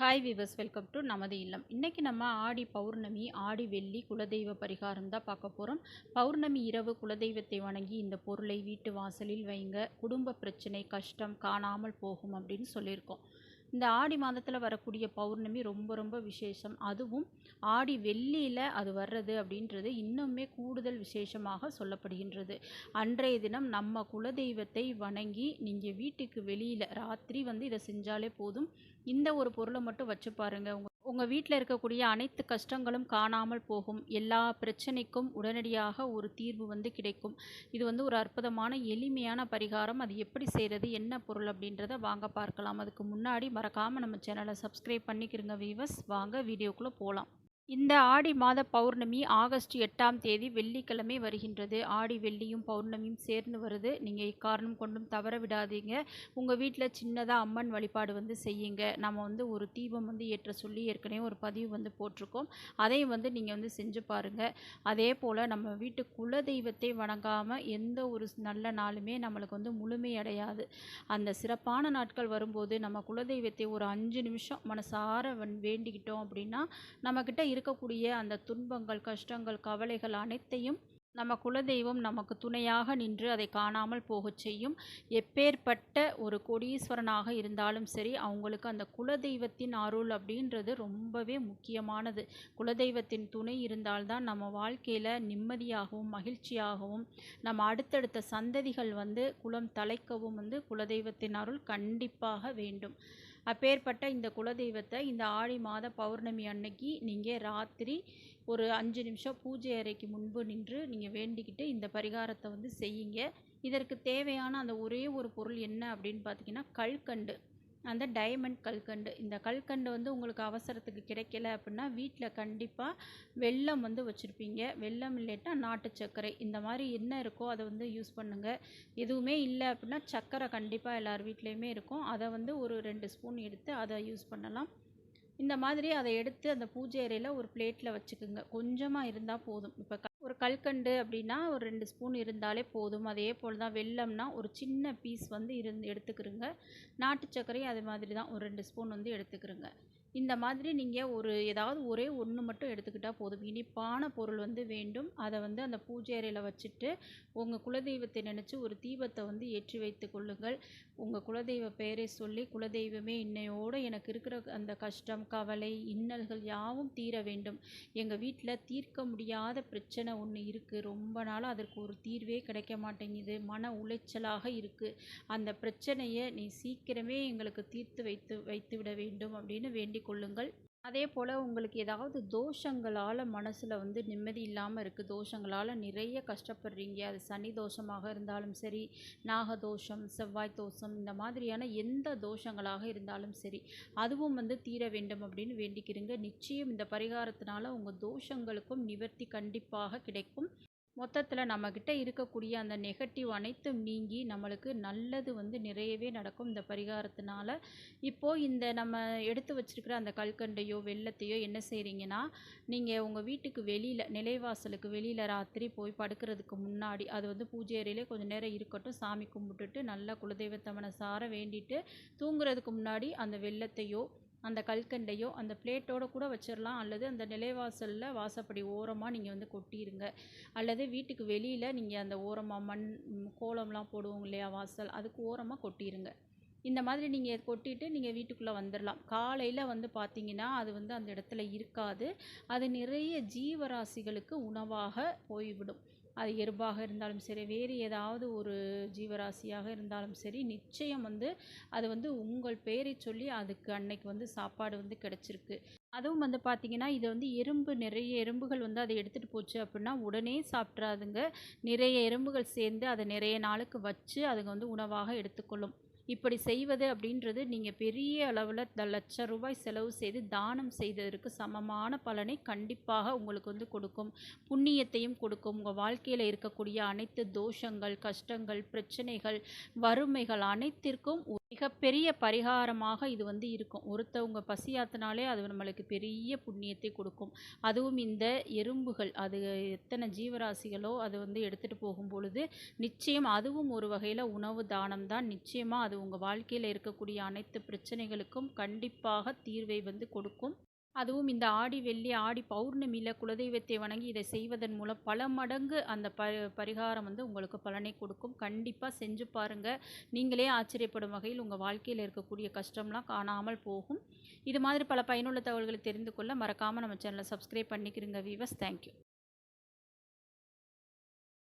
Hi viewers welcome to நமது இல்லம். இன்றைக்கி நம்ம ஆடி பௌர்ணமி ஆடி வெள்ளி குலதெய்வ பரிகாரம் தான் பார்க்க போகிறோம் பௌர்ணமி இரவு குலதெய்வத்தை வணங்கி இந்த பொருளை வீட்டு வாசலில் வைங்க. குடும்ப பிரச்சனை கஷ்டம் காணாமல் போகும் அப்படின்னு சொல்லியிருக்கோம். இந்த ஆடி மாதத்தில் வரக்கூடிய பௌர்ணமி ரொம்ப ரொம்ப விசேஷம். அதுவும் ஆடி வெள்ளியில் அது வர்றது அப்படின்றது இன்னுமே கூடுதல் விசேஷமாக சொல்லப்படுகின்றது. அன்றைய தினம் நம்ம குலதெய்வத்தை வணங்கி நீங்கள் வீட்டுக்கு வெளியில் ராத்திரி வந்து இதை செஞ்சாலே போதும். இந்த ஒரு பொருளை மட்டும் வச்சு பாருங்கள் உங்கள் உங்கள் வீட்டில் இருக்கக்கூடிய அனைத்து கஷ்டங்களும் காணாமல் போகும். எல்லா பிரச்சனைக்கும் உடனடியாக ஒரு தீர்வு வந்து கிடைக்கும். இது வந்து ஒரு அற்புதமான எளிமையான பரிகாரம். அது எப்படி செய்கிறது என்ன பொருள் அப்படின்றத வாங்க பார்க்கலாம். அதுக்கு முன்னாடி மறக்காமல் நம்ம சேனலை சப்ஸ்கிரைப் பண்ணிக்கிறங்க வீவர்ஸ் வாங்க வீடியோக்குள்ளே போகலாம் இந்த ஆடி மாத பௌர்ணமி ஆகஸ்ட் எட்டாம் தேதி வெள்ளிக்கிழமை வருகின்றது. ஆடி வெள்ளியும் பௌர்ணமியும் சேர்ந்து வருது. நீங்கள் இக்காரணம் கொண்டும் தவற விடாதீங்க. உங்கள் வீட்டில் சின்னதாக அம்மன் வழிபாடு வந்து செய்யுங்க. நம்ம வந்து ஒரு தீபம் வந்து ஏற்ற சொல்லி ஏற்கனவே ஒரு பதிவு வந்து போட்டிருக்கோம். அதையும் வந்து நீங்கள் வந்து செஞ்சு பாருங்கள் அதே போல் நம்ம வீட்டு குலதெய்வத்தை வணங்காமல் எந்த ஒரு நல்ல நாளுமே நம்மளுக்கு வந்து முழுமையடையாது அந்த சிறப்பான நாட்கள் வரும்போது நம்ம குலதெய்வத்தை ஒரு அஞ்சு நிமிஷம் மனசார வேண்டிக்கிட்டோம் அப்படின்னா நம்மக்கிட்ட இருக்கக்கூடிய அந்த துன்பங்கள் கஷ்டங்கள் கவலைகள் அனைத்தையும் நம்ம குலதெய்வம் நமக்கு துணையாக நின்று அதை காணாமல் போகச் செய்யும். எப்பேற்பட்ட ஒரு கொடீஸ்வரனாக இருந்தாலும் சரி அவங்களுக்கு அந்த குலதெய்வத்தின் அருள் அப்படின்றது ரொம்பவே முக்கியமானது. குலதெய்வத்தின் துணை இருந்தால்தான் நம்ம வாழ்க்கையில் நிம்மதியாகவும் மகிழ்ச்சியாகவும் நம்ம அடுத்தடுத்த சந்ததிகள் வந்து குலம் தலைக்கவும் வந்து குலதெய்வத்தின் அருள் கண்டிப்பாக வேண்டும். அப்பேற்பட்ட இந்த குலதெய்வத்தை இந்த ஆடி மாத பௌர்ணமி அன்னைக்கு நீங்கள் ராத்திரி ஒரு அஞ்சு நிமிஷம் பூஜை அறைக்கு முன்பு நின்று நீங்கள் வேண்டிக்கிட்டு இந்த பரிகாரத்தை வந்து செய்யுங்க. இதற்கு தேவையான அந்த ஒரே ஒரு பொருள் என்ன அப்படின்னு பார்த்தீங்கன்னா கல்கண்டு. அந்த டைமண்ட் கல்கண்டு. இந்த கல்கண்டு வந்து உங்களுக்கு அவசரத்துக்கு கிடைக்கல அப்படின்னா வீட்டில் கண்டிப்பாக வெல்லம் வந்து வச்சுருப்பீங்க. வெல்லம் இல்லைட்டா நாட்டு சர்க்கரை. இந்த மாதிரி என்ன இருக்கோ அதை வந்து யூஸ் பண்ணுங்கள் எதுவுமே இல்லை அப்படின்னா சர்க்கரை கண்டிப்பாக எல்லார் வீட்லேயுமே இருக்கும். அதை வந்து ஒரு ரெண்டு ஸ்பூன் எடுத்து அதை யூஸ் பண்ணலாம். இந்த மாதிரி அதை எடுத்து அந்த பூஜை அறையில் ஒரு பிளேட்டில் வச்சுக்கோங்க. கொஞ்சமாக இருந்தால் போதும். இப்போ ஒரு கல்கண்டு அப்படின்னா ஒரு ரெண்டு ஸ்பூன் இருந்தாலே போதும். அதே போல் தான் வெள்ளம்னா ஒரு சின்ன பீஸ் வந்து இருந்து எடுத்துக்கிறோங்க நாட்டு சர்க்கரையும் அது மாதிரி தான். ஒரு ரெண்டு ஸ்பூன் வந்து எடுத்துக்கிறோங்க இந்த மாதிரி நீங்கள் ஒரு ஏதாவது ஒரே ஒன்று மட்டும் எடுத்துக்கிட்டால் போதும். இனிப்பான பொருள் வந்து வேண்டும். அதை வந்து அந்த பூஜை அறையில் வச்சுட்டு உங்கள் குலதெய்வத்தை நினச்சி ஒரு தீபத்தை வந்து ஏற்றி வைத்து கொள்ளுங்கள். உங்கள் குலதெய்வ பெயரை சொல்லி குலதெய்வமே இன்னையோடு எனக்கு இருக்கிற அந்த கஷ்டம் கவலை இன்னல்கள் யாவும் தீர வேண்டும். எங்கள் வீட்டில் தீர்க்க முடியாத பிரச்சனை ஒன்று இருக்குது ரொம்ப நாளாக அதற்கு ஒரு தீர்வே கிடைக்க மாட்டேங்குது. மன உளைச்சலாக இருக்குது அந்த பிரச்சனையை நீ சீக்கிரமே எங்களுக்கு தீர்த்து வைத்து வைத்து விட வேண்டும் அப்படின்னு வேண்டி கொள்ளுங்கள். அதே போல் உங்களுக்கு ஏதாவது தோஷங்களால் மனசில் வந்து நிம்மதி இல்லாமல் இருக்குது தோஷங்களால் நிறைய கஷ்டப்படுறீங்க அது சனி தோஷமாக இருந்தாலும் சரி நாகதோஷம் செவ்வாய் தோஷம் இந்த மாதிரியான எந்த தோஷங்களாக இருந்தாலும் சரி அதுவும் வந்து தீர வேண்டும் அப்படின்னு வேண்டிக்கிறீங்க. நிச்சயம் இந்த பரிகாரத்தினால உங்கள் தோஷங்களுக்கும் நிவர்த்தி கண்டிப்பாக கிடைக்கும். மொத்தத்தில் நம்மக்கிட்ட இருக்கக்கூடிய அந்த நெகட்டிவ் அனைத்தும் நீங்கி நம்மளுக்கு நல்லது வந்து நிறையவே நடக்கும் இந்த பரிகாரத்தினால. இப்போது இந்த நம்ம எடுத்து வச்சுருக்கிற அந்த கல்கண்டையோ வெள்ளத்தையோ என்ன செய்கிறீங்கன்னா நீங்கள் உங்கள் வீட்டுக்கு வெளியில் நிலைவாசலுக்கு வெளியில் ராத்திரி போய் படுக்கிறதுக்கு முன்னாடி அது வந்து பூஜை அறையிலே கொஞ்சம் நேரம் இருக்கட்டும் சாமி கும்பிட்டுட்டு நல்லா குலதெய்வத்தமனை சார வேண்டிட்டு தூங்குறதுக்கு முன்னாடி அந்த வெள்ளத்தையோ அந்த கல்கண்டையோ அந்த பிளேட்டோட கூட வச்சிடலாம் அல்லது அந்த நிலைவாசலில் வாசப்படி ஓரமாக நீங்கள் வந்து கொட்டிடுங்க அல்லது வீட்டுக்கு வெளியில் நீங்கள் அந்த ஓரமாக மண் கோலம்லாம் போடுவோம் இல்லையா வாசல் அதுக்கு ஓரமாக கொட்டிடுங்க இந்த மாதிரி நீங்கள் கொட்டிட்டு நீங்கள் வீட்டுக்குள்ளே வந்துடலாம் காலையில் வந்து பார்த்தீங்கன்னா அது வந்து அந்த இடத்துல இருக்காது. அது நிறைய ஜீவராசிகளுக்கு உணவாக போய்விடும். அது எறும்பாக இருந்தாலும் சரி வேறு ஏதாவது ஒரு ஜீவராசியாக இருந்தாலும் சரி நிச்சயம் வந்து அது வந்து உங்கள் பெயரை சொல்லி அதுக்கு அன்னைக்கு வந்து சாப்பாடு வந்து கிடச்சிருக்கு. அதுவும் வந்து பார்த்திங்கன்னா இது வந்து எறும்பு நிறைய எறும்புகள் வந்து அதை எடுத்துகிட்டு போச்சு அப்படின்னா உடனே சாப்பிட்றாதுங்க. நிறைய எறும்புகள் சேர்ந்து அதை நிறைய நாளுக்கு வச்சு அதுங்க வந்து உணவாக எடுத்துக்கொள்ளும். இப்படி செய்வது அப்படின்றது நீங்கள் பெரிய அளவில் த லட்ச ரூபாய் செலவு செய்து தானம் செய்ததற்கு சமமான பலனை கண்டிப்பாக உங்களுக்கு வந்து கொடுக்கும். புண்ணியத்தையும் கொடுக்கும். உங்கள் வாழ்க்கையில் இருக்கக்கூடிய அனைத்து தோஷங்கள் கஷ்டங்கள் பிரச்சனைகள் வறுமைகள் அனைத்திற்கும் மிகப்பெரிய பரிகாரமாக இது வந்து இருக்கும். ஒருத்தவங்க பசியாத்தினாலே அது நம்மளுக்கு பெரிய புண்ணியத்தை கொடுக்கும். அதுவும் இந்த எறும்புகள் அது எத்தனை ஜீவராசிகளோ அது வந்து எடுத்துகிட்டு போகும் பொழுது நிச்சயம் அதுவும் ஒரு வகையில் உணவு தானம் தான். நிச்சயமாக அது உங்கள் வாழ்க்கையில் இருக்கக்கூடிய அனைத்து பிரச்சனைகளுக்கும் கண்டிப்பாக தீர்வை வந்து கொடுக்கும். அதுவும் இந்த ஆடி வெள்ளி ஆடி பௌர்ணமியில் குலதெய்வத்தை வணங்கி இதை செய்வதன் மூலம் பல மடங்கு அந்த ப பரிகாரம் வந்து உங்களுக்கு பலனை கொடுக்கும். கண்டிப்பாக செஞ்சு பாருங்கள் நீங்களே ஆச்சரியப்படும் வகையில் உங்கள் வாழ்க்கையில் இருக்கக்கூடிய கஷ்டம்லாம் காணாமல் போகும். இது மாதிரி பல பயனுள்ள தகவல்களை தெரிந்து கொள்ள மறக்காமல் நம்ம சேனலை சப்ஸ்கிரைப் பண்ணிக்கிறங்க வீவர்ஸ் தேங்க்யூ